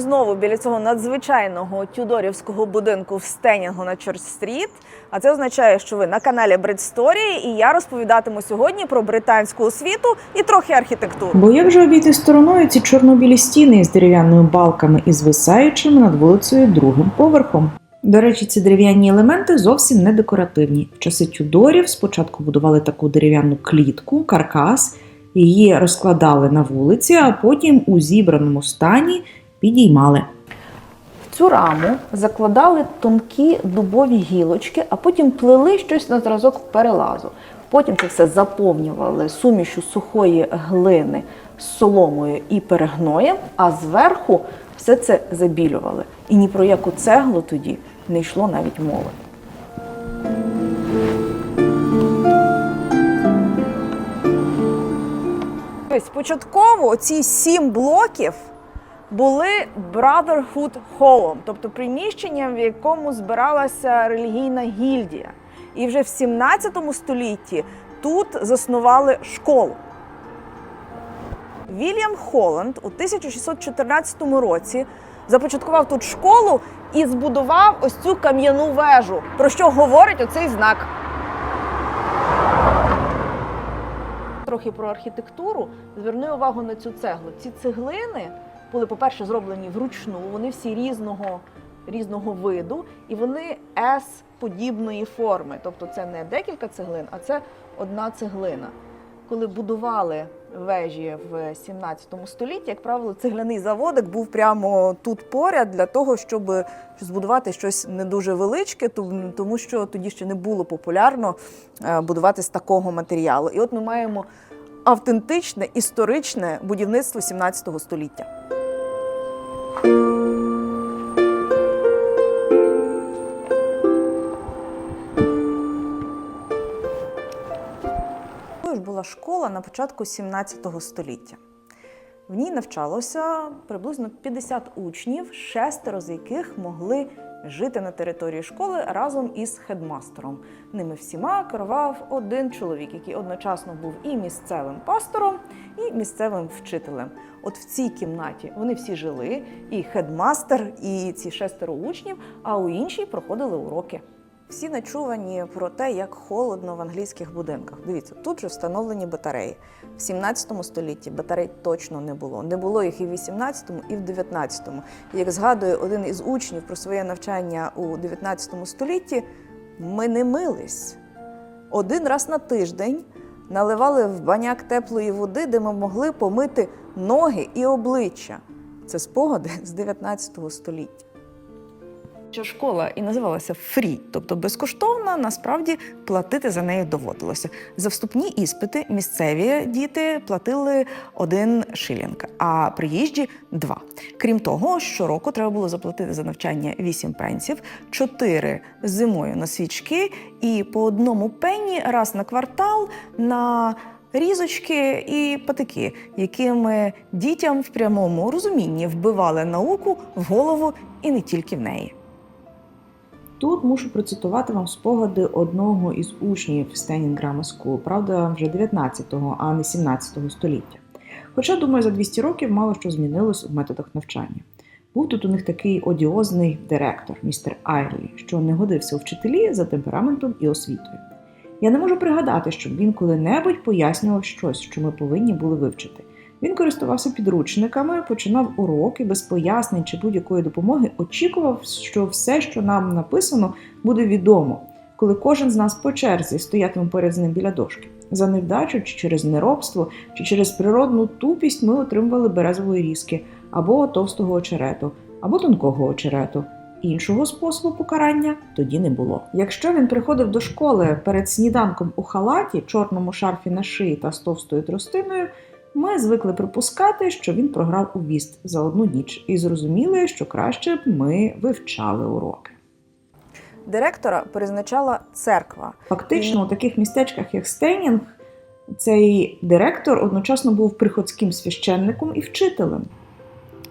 знову біля цього надзвичайного тюдорівського будинку в Стенінгу на Чорч-стріт. А це означає, що ви на каналі Бритсторії, і я розповідатиму сьогодні про британську освіту і трохи архітектуру. Бо як же обійти стороною ці чорно-білі стіни з дерев'яними балками і звисаючими над вулицею другим поверхом? До речі, ці дерев'яні елементи зовсім не декоративні. В часи Тюдорів спочатку будували таку дерев'яну клітку, каркас, її розкладали на вулиці, а потім у зібраному стані підіймали. В цю раму закладали тонкі дубові гілочки, а потім плели щось на зразок перелазу. Потім це все заповнювали сумішю сухої глини з соломою і перегноєм, а зверху все це забілювали. І ні про яку цеглу тоді не йшло навіть мови. Ось початково ці сім блоків були Brotherhood Hall, тобто приміщення, в якому збиралася релігійна гільдія. І вже в 17 столітті тут заснували школу. Вільям Холланд у 1614 році започаткував тут школу і збудував ось цю кам'яну вежу, про що говорить оцей знак. Трохи про архітектуру. Зверни увагу на цю цеглу. Ці цеглини були, по-перше, зроблені вручну, вони всі різного, різного виду, і вони S-подібної форми. Тобто це не декілька цеглин, а це одна цеглина. Коли будували вежі в 17 столітті, як правило, цегляний заводик був прямо тут поряд для того, щоб збудувати щось не дуже величке, тому що тоді ще не було популярно е, будувати з такого матеріалу. І от ми маємо автентичне історичне будівництво 17 століття. Такою ж була школа на початку 17 століття. В ній навчалося приблизно 50 учнів, шестеро з яких могли жити на території школи разом із хедмастером. Ними всіма керував один чоловік, який одночасно був і місцевим пастором, і місцевим вчителем. От в цій кімнаті вони всі жили, і хедмастер, і ці шестеро учнів, а у іншій проходили уроки. Всі начувані про те, як холодно в англійських будинках. Дивіться, тут же встановлені батареї. В 17 столітті батарей точно не було. Не було їх і в 18-му, і в 19-му. Як згадує один із учнів про своє навчання у 19 столітті, ми не мились. Один раз на тиждень наливали в баняк теплої води, де ми могли помити ноги і обличчя. Це спогади з 19 століття. Що школа і називалася фрі, тобто безкоштовна, насправді платити за неї доводилося. За вступні іспити місцеві діти платили один шилінг, а приїжджі два. Крім того, щороку треба було заплатити за навчання 8 пенсів, 4 зимою на свічки і по одному пенні раз на квартал на різочки і патики, якими дітям в прямому розумінні вбивали науку в голову і не тільки в неї. Тут мушу процитувати вам спогади одного із учнів Стенінг Grammar School, правда, вже 19-го, а не 17-го століття. Хоча, думаю, за 200 років мало що змінилось у методах навчання. Був тут у них такий одіозний директор, містер Айрлі, що не годився у вчителі за темпераментом і освітою. Я не можу пригадати, щоб він коли-небудь пояснював щось, що ми повинні були вивчити. Він користувався підручниками, починав уроки без пояснень чи будь-якої допомоги, очікував, що все, що нам написано, буде відомо, коли кожен з нас по черзі стоятиме поряд з ним біля дошки. За невдачу, чи через неробство, чи через природну тупість ми отримували березової різки або товстого очерету, або тонкого очерету. Іншого способу покарання тоді не було. Якщо він приходив до школи перед сніданком у халаті, чорному шарфі на шиї та з товстою тростиною, ми звикли припускати, що він програв у віст за одну ніч, і зрозуміли, що краще б ми вивчали уроки. Директора призначала церква. Фактично, у таких містечках, як Стенінг, цей директор одночасно був приходським священником і вчителем.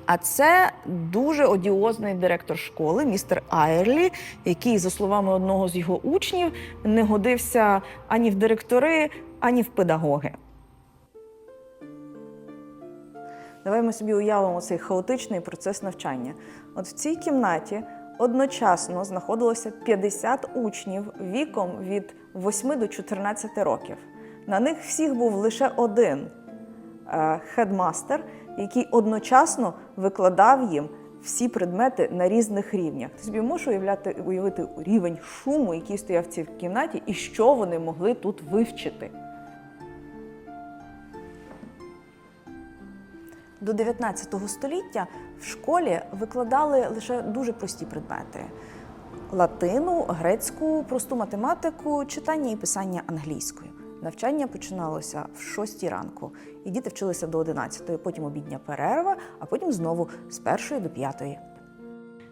А це дуже одіозний директор школи, містер Айрлі, який, за словами одного з його учнів, не годився ані в директори, ані в педагоги. Давай ми собі уявимо цей хаотичний процес навчання. От в цій кімнаті одночасно знаходилося 50 учнів віком від 8 до 14 років. На них всіх був лише один е, хедмастер, який одночасно викладав їм всі предмети на різних рівнях. Ти собі можеш уявляти, уявити рівень шуму, який стояв в цій кімнаті, і що вони могли тут вивчити. До 19 століття в школі викладали лише дуже прості предмети: латину, грецьку, просту математику, читання і писання англійською. Навчання починалося в 6 ранку, і діти вчилися до 11, потім обідня перерва, а потім знову з 1 до 5.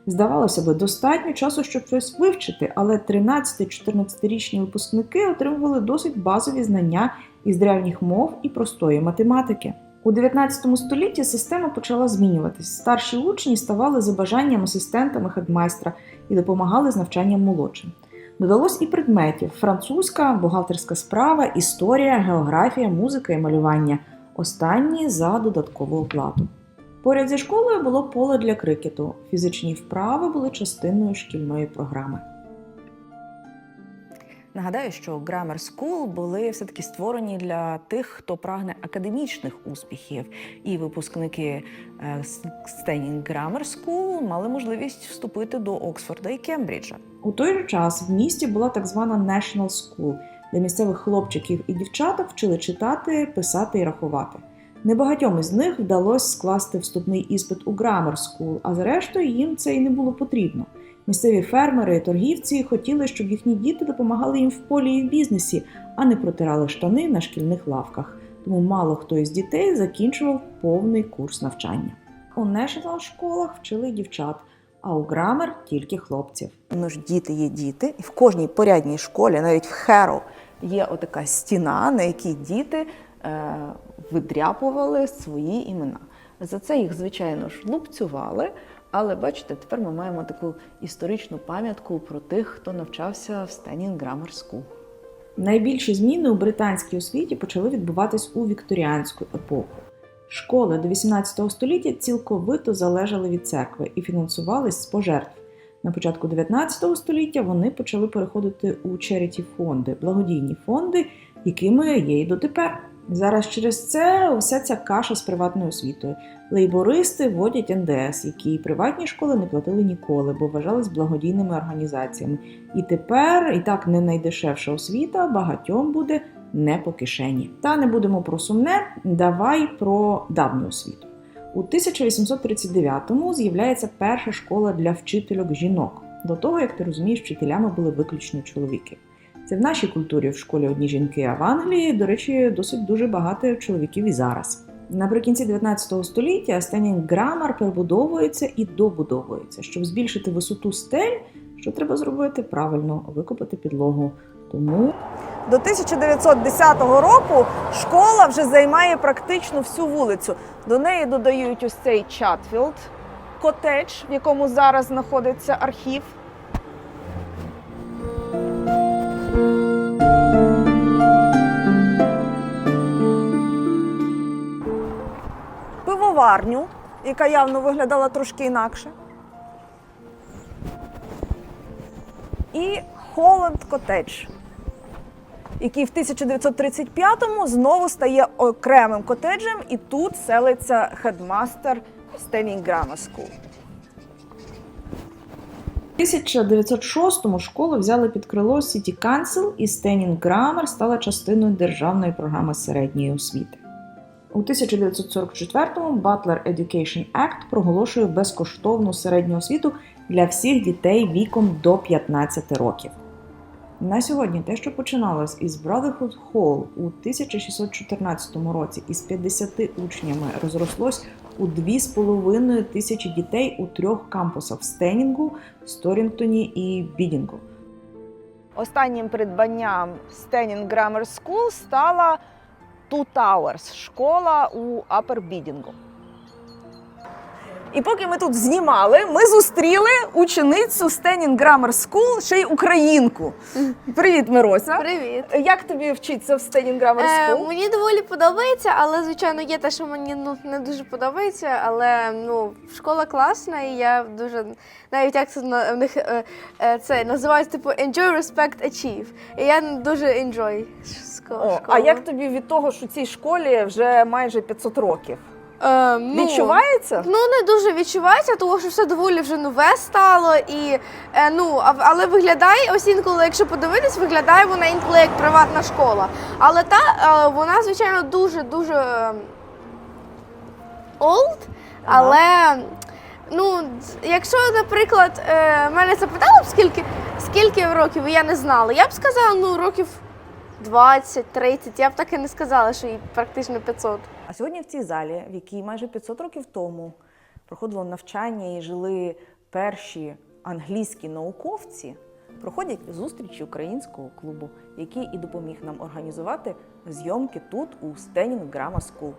Здавалося би, достатньо часу, щоб щось вивчити, але 13-14-річні випускники отримували досить базові знання із древніх мов і простої математики. У 19 столітті система почала змінюватись. Старші учні ставали за бажанням асистентами хедмайстра і допомагали з навчанням молодшим. Додалось і предметів: французька, бухгалтерська справа, історія, географія, музика і малювання. Останні за додаткову оплату. Поряд зі школою було поле для крикету. Фізичні вправи були частиною шкільної програми. Нагадаю, що Grammar School були все-таки створені для тих, хто прагне академічних успіхів, і випускники е, Steyning Grammar School мали можливість вступити до Оксфорда і Кембриджа. У той же час в місті була так звана National School, де місцевих хлопчиків і дівчаток вчили читати, писати і рахувати. Небагатьом із них вдалося скласти вступний іспит у Grammar School, а зрештою їм це і не було потрібно. Місцеві фермери і торгівці хотіли, щоб їхні діти допомагали їм в полі і в бізнесі, а не протирали штани на шкільних лавках. Тому мало хто із дітей закінчував повний курс навчання. У National школах вчили дівчат, а у Grammar – тільки хлопців. Ну ж діти є діти, і в кожній порядній школі, навіть в Херо, є отака стіна, на якій діти е, видряпували свої імена. За це їх, звичайно ж, лупцювали. Але бачите, тепер ми маємо таку історичну пам'ятку про тих, хто навчався в Стенінг Grammar School. Найбільші зміни у британській освіті почали відбуватись у вікторіанську епоху. Школи до 18 століття цілковито залежали від церкви і фінансувались з пожертв. На початку 19 століття вони почали переходити у черіті фонди, благодійні фонди, якими є й дотепер. Зараз через це уся ця каша з приватною освітою. Лейбористи вводять НДС, які приватні школи не платили ніколи, бо вважались благодійними організаціями. І тепер, і так не найдешевша освіта, багатьом буде не по кишені. Та не будемо про сумне, давай про давню освіту. У 1839-му з'являється перша школа для вчительок жінок. До того, як ти розумієш, вчителями були виключно чоловіки. Це в нашій культурі в школі одні жінки, а в Англії, до речі, досить дуже багато чоловіків і зараз. Наприкінці 19 століття Стенінг Грамар перебудовується і добудовується. Щоб збільшити висоту стель, що треба зробити? Правильно викопати підлогу. Тому До 1910 року школа вже займає практично всю вулицю. До неї додають ось цей Чатфілд котедж, в якому зараз знаходиться архів. Пивоварню, яка явно виглядала трошки інакше. І Холланд Котедж, який в 1935-му знову стає окремим котеджем, і тут селиться хедмастер Стенінг Grammar School. в 1906-му школу взяли під крило City Council і Стенінг Грамар стала частиною державної програми середньої освіти. У 1944-му Butler Education Act проголошує безкоштовну середню освіту для всіх дітей віком до 15 років. На сьогодні те, що починалось із Brotherhood Hall у 1614 році із 50 учнями, розрослось у 2,5 тисячі дітей у трьох кампусах в Стенінгу, Сторінгтоні і Бідінгу. Останнім придбанням Стенінг Grammar School стала Two Towers – школа у Upper Бідінгу. І поки ми тут знімали, ми зустріли ученицю Стенінг Grammar School, ще й українку. Привіт, Мирося. Привіт. Як тобі вчиться в Стенінг Grammar Е, School? мені доволі подобається, але звичайно є те, що мені ну не дуже подобається. Але ну школа класна, і я дуже навіть як це на в них е, е, це називають типу enjoy, respect, achieve. І я дуже enjoy школу. О, а як тобі від того, що цій школі вже майже 500 років? Е, ну, Відчувається? Ну не дуже відчувається, тому що все доволі вже нове стало. І е, ну а- але виглядає ось інколи, якщо подивитись, виглядає вона інколи як приватна школа. Але та е, вона звичайно дуже дуже old, але. Ну, якщо, наприклад, е, мене запитали б, скільки, скільки років, і я не знала, я б сказала, ну, років 20-30, я б так і не сказала, що їй практично 500. А сьогодні в цій залі, в якій майже 500 років тому проходило навчання і жили перші англійські науковці, проходять зустрічі українського клубу, який і допоміг нам організувати зйомки тут, у Стенінг Grammar School.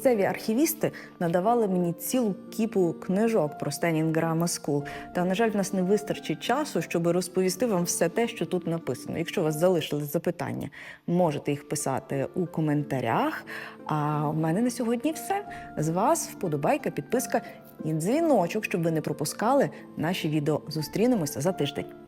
Цеві архівісти надавали мені цілу кіпу книжок про Стенінг Grammar School. Та, на жаль, в нас не вистачить часу, щоб розповісти вам все те, що тут написано. Якщо у вас залишились запитання, можете їх писати у коментарях. А в мене на сьогодні все. З вас вподобайка, підписка і дзвіночок, щоб ви не пропускали наші відео. Зустрінемося за тиждень.